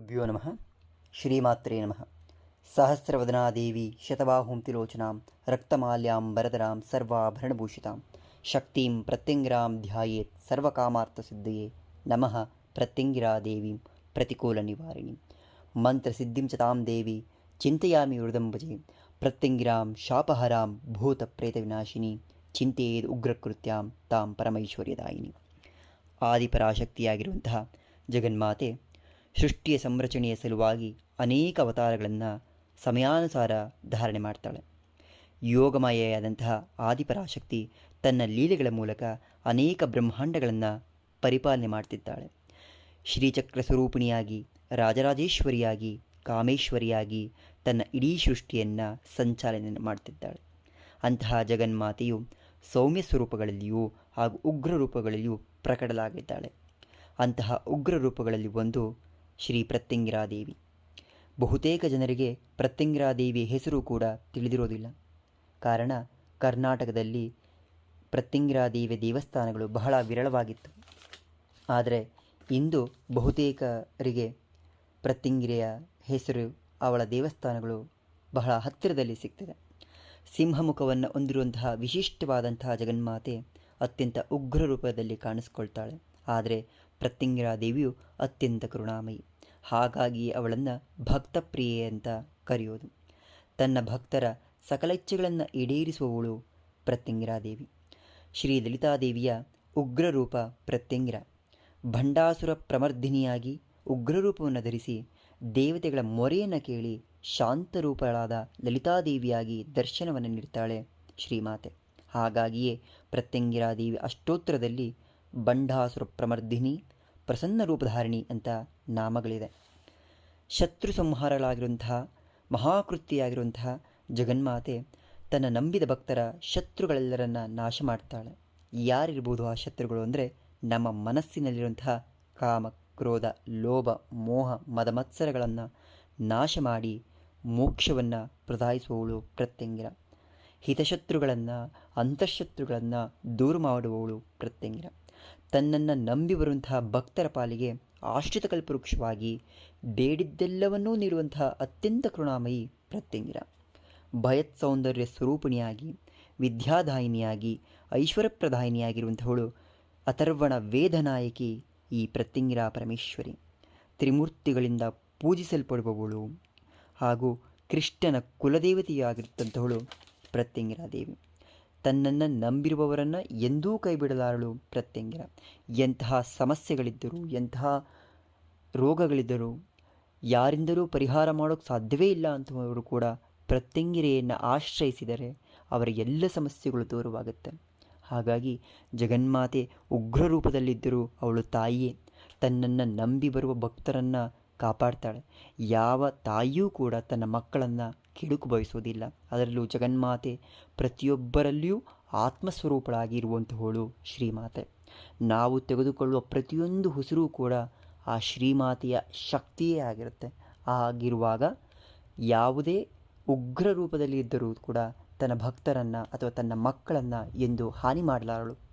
ಭ್ಯೋ ನಮಃ ಶ್ರೀಮಾತ್ರೇ ನಮಃ ಸಹಸ್ರವದನಾದೇವಿ ಶತಬಾಹುಂ ತಿಲೋಚನಾಂ ರಕ್ತಮಾಲ್ಯಾಂ ಬರದರಾಂ ಸರ್ವಾಭರಣಭೂಷಿತಾಂ ಶಕ್ತಿಂ ಪ್ರತ್ಯಂಗಿರಾಂ ಧ್ಯಾಯೇತ್ ಸರ್ವಕಾಮಾರ್ಥಸಿದ್ಧಯೇ ನಮಃ ಪ್ರತ್ಯಂಗಿರಾದೇವೀಂ ಪ್ರತಿಕೂಲ ನಿವಾರಿಣೀಂ ಮಂತ್ರಸಿದ್ಧಿಂ ಚ ತಾಂ ದೇವಿ ಚಿಂತೆಯಾಮಿ ಹೃದಂ ಭಜೆ ಪ್ರತ್ಯಂಗಿರಾಂ ಶಾಪಹರಾಂ ಭೂತಪ್ರೇತವಿನಾಶಿನಿ ಚಿಂತೆಯೇದ್ ಉಗ್ರಕೃತ್ಯಾಂ ತಾಂ ಪರಮೈಶ್ವರ್ಯದಾಯಿನಿ ಆದಿಪರಾಶಕ್ತಿಯಾಗಿರುವಂತಹ ಜಗನ್ಮಾತೆ ಸೃಷ್ಟಿಯ ಸಂರಚನೆಯ ಸಲುವಾಗಿ ಅನೇಕ ಅವತಾರಗಳನ್ನು ಸಮಯಾನುಸಾರ ಧಾರಣೆ ಮಾಡ್ತಾಳೆ. ಯೋಗಮಯೆಯಾದಂತಹ ಆದಿಪರಾಶಕ್ತಿ ತನ್ನ ಲೀಲೆಗಳ ಮೂಲಕ ಅನೇಕ ಬ್ರಹ್ಮಾಂಡಗಳನ್ನು ಪರಿಪಾಲನೆ ಮಾಡ್ತಿದ್ದಾಳೆ. ಶ್ರೀಚಕ್ರ ಸ್ವರೂಪಿಣಿಯಾಗಿ, ರಾಜರಾಜೇಶ್ವರಿಯಾಗಿ, ಕಾಮೇಶ್ವರಿಯಾಗಿ ತನ್ನ ಇಡೀ ಸೃಷ್ಟಿಯನ್ನು ಸಂಚಾಲನೆ ಮಾಡ್ತಿದ್ದಾಳೆ. ಅಂತಹ ಜಗನ್ಮಾತೆಯು ಸೌಮ್ಯ ಸ್ವರೂಪಗಳಲ್ಲಿಯೂ ಹಾಗೂ ಉಗ್ರ ರೂಪಗಳಲ್ಲಿಯೂ ಪ್ರಕಟಲಾಗಿದ್ದಾಳೆ ಅಂತಹ ಉಗ್ರ ರೂಪಗಳಲ್ಲಿ ಒಂದು ಶ್ರೀ ಪ್ರತ್ಯಂಗಿರಾದೇವಿ. ಬಹುತೇಕ ಜನರಿಗೆ ಪ್ರತ್ಯಂಗಿರಾದೇವಿಯ ಹೆಸರು ಕೂಡ ತಿಳಿದಿರೋದಿಲ್ಲ. ಕಾರಣ, ಕರ್ನಾಟಕದಲ್ಲಿ ಪ್ರತ್ಯಂಗಿರಾದೇವಿಯ ದೇವಸ್ಥಾನಗಳು ಬಹಳ ವಿರಳವಾಗಿತ್ತು. ಆದರೆ, ಇಂದು ಬಹುತೇಕರಿಗೆ ಪ್ರತ್ಯಂಗಿರೆಯ ಹೆಸರು ಅವಳ ದೇವಸ್ಥಾನಗಳು ಬಹಳ ಹತ್ತಿರದಲ್ಲಿ ಸಿಗ್ತದೆ. ಸಿಂಹಮುಖವನ್ನು ಹೊಂದಿರುವಂತಹ ವಿಶಿಷ್ಟವಾದಂತಹ ಜಗನ್ಮಾತೆ ಅತ್ಯಂತ ಉಗ್ರ ರೂಪದಲ್ಲಿ ಕಾಣಿಸ್ಕೊಳ್ತಾಳೆ. ಆದರೆ ಪ್ರತ್ಯಂಗಿರಾದೇವಿಯು ಅತ್ಯಂತ ಕರುಣಾಮಯಿ. ಹಾಗಾಗಿ ಅವಳನ್ನು ಭಕ್ತಪ್ರಿಯೆ ಅಂತ ಕರೆಯೋದು. ತನ್ನ ಭಕ್ತರ ಸಕಲ ಇಚ್ಛೆಗಳನ್ನು ಈಡೇರಿಸುವವಳು ಪ್ರತ್ಯಂಗಿರಾದೇವಿ ಶ್ರೀ ಲಲಿತಾದೇವಿಯ ಉಗ್ರ ರೂಪ ಪ್ರತ್ಯಂಗಿರ. ಭಂಡಾಸುರ ಪ್ರಮರ್ಧಿನಿಯಾಗಿ ಉಗ್ರರೂಪವನ್ನು ಧರಿಸಿ ದೇವತೆಗಳ ಮೊರೆಯನ್ನು ಕೇಳಿ ಶಾಂತರೂಪಗಳಾದ ಲಲಿತಾದೇವಿಯಾಗಿ ದರ್ಶನವನ್ನು ನೀಡ್ತಾಳೆ ಶ್ರೀಮಾತೆ. ಹಾಗಾಗಿಯೇ ಪ್ರತ್ಯಂಗಿರಾದೇವಿ ಅಷ್ಟೋತ್ತರದಲ್ಲಿ ಬಂಡಾಸುರ ಪ್ರಮರ್ಧಿನಿ ಪ್ರಸನ್ನ ರೂಪಧಾರಿಣಿ ಅಂತ ನಾಮಗಳಿದೆ. ಶತ್ರು ಸಂಹಾರಗಳಾಗಿರುವಂತಹ ಮಹಾಕೃತಿಯಾಗಿರುವಂತಹ ಜಗನ್ಮಾತೆ ತನ್ನ ನಂಬಿದ ಭಕ್ತರ ಶತ್ರುಗಳೆಲ್ಲರನ್ನ ನಾಶ ಮಾಡ್ತಾಳೆ. ಯಾರಿರ್ಬೋದು ಆ ಶತ್ರುಗಳು ಅಂದರೆ ನಮ್ಮ ಮನಸ್ಸಿನಲ್ಲಿರುವಂತಹ ಕಾಮ, ಕ್ರೋಧ, ಲೋಭ, ಮೋಹ, ಮದಮತ್ಸರಗಳನ್ನು ನಾಶ ಮಾಡಿ ಮೋಕ್ಷವನ್ನು ಪ್ರದಾಯಿಸುವವಳು ಪ್ರತ್ಯಂಗಿರ. ಹಿತಶತ್ರುಗಳನ್ನು, ಅಂತಃಶತ್ರುಗಳನ್ನು ದೂರ ಮಾಡುವವಳು ಪ್ರತ್ಯಂಗಿರ. ತನ್ನನ್ನು ನಂಬಿ ಬರುವಂತಹ ಭಕ್ತರ ಪಾಲಿಗೆ ಆಶ್ರಿತ ಕಲ್ಪವೃಕ್ಷವಾಗಿ ಬೇಡಿದ್ದೆಲ್ಲವನ್ನೂ ನೀಡುವಂತಹ ಅತ್ಯಂತ ಕರುಣಾಮಯಿ ಪ್ರತ್ಯಂಗಿರ. ಭಯತ್ ಸೌಂದರ್ಯ ಸ್ವರೂಪಿಣಿಯಾಗಿ, ವಿದ್ಯಾದಾಯಿನಿಯಾಗಿ, ಐಶ್ವರ್ಯಪ್ರದಾಯಿನಿಯಾಗಿರುವಂಥವಳು ಅಥರ್ವಣ ವೇದನಾಯಕಿ ಈ ಪ್ರತ್ಯಂಗಿರ ಪರಮೇಶ್ವರಿ. ತ್ರಿಮೂರ್ತಿಗಳಿಂದ ಪೂಜಿಸಲ್ಪಡುವವಳು ಹಾಗೂ ಕೃಷ್ಣನ ಕುಲದೇವತೆಯಾಗಿರುತ್ತಂಥವಳು ಪ್ರತ್ಯಂಗಿರ ದೇವಿ ತನ್ನನ್ನು ನಂಬಿರುವವರನ್ನು ಎಂದೂ ಕೈಬಿಡಲಾರಳು ಪ್ರತ್ಯಂಗಿರ ಎಂತಹ ಸಮಸ್ಯೆಗಳಿದ್ದರೂ, ಎಂತಹ ರೋಗಗಳಿದ್ದರೂ, ಯಾರಿಂದಲೂ ಪರಿಹಾರ ಮಾಡೋಕ್ಕೆ ಸಾಧ್ಯವೇ ಇಲ್ಲ ಅಂತವರು ಕೂಡ ಪ್ರತ್ಯಂಗಿರೆಯನ್ನು ಆಶ್ರಯಿಸಿದರೆ ಅವರ ಎಲ್ಲ ಸಮಸ್ಯೆಗಳು ದೂರವಾಗುತ್ತೆ. ಹಾಗಾಗಿ ಜಗನ್ಮಾತೆ ಉಗ್ರ ರೂಪದಲ್ಲಿದ್ದರೂ ಅವಳು ತಾಯಿಯೇ. ತನ್ನನ್ನು ನಂಬಿ ಬರುವ ಭಕ್ತರನ್ನು ಕಾಪಾಡ್ತಾಳೆ. ಯಾವ ತಾಯಿಯೂ ಕೂಡ ತನ್ನ ಮಕ್ಕಳನ್ನು ಕೆಡುಕು ಬಯಸೋದಿಲ್ಲ ಅದರಲ್ಲೂ ಜಗನ್ಮಾತೆ ಪ್ರತಿಯೊಬ್ಬರಲ್ಲಿಯೂ ಆತ್ಮಸ್ವರೂಪಳಾಗಿರುವಂತಹವಳು ಶ್ರೀಮಾತೆ. ನಾವು ತೆಗೆದುಕೊಳ್ಳುವ ಪ್ರತಿಯೊಂದು ಉಸಿರು ಕೂಡ ಆ ಶ್ರೀಮಾತೆಯ ಶಕ್ತಿಯೇ ಆಗಿರುತ್ತೆ. ಆಗಿರುವಾಗ ಯಾವುದೇ ಉಗ್ರ ರೂಪದಲ್ಲಿ ಇದ್ದರೂ ಕೂಡ ತನ್ನ ಭಕ್ತರನ್ನು ಅಥವಾ ತನ್ನ ಮಕ್ಕಳನ್ನು ಎಂದು ಹಾನಿ ಮಾಡಲಾರಳು.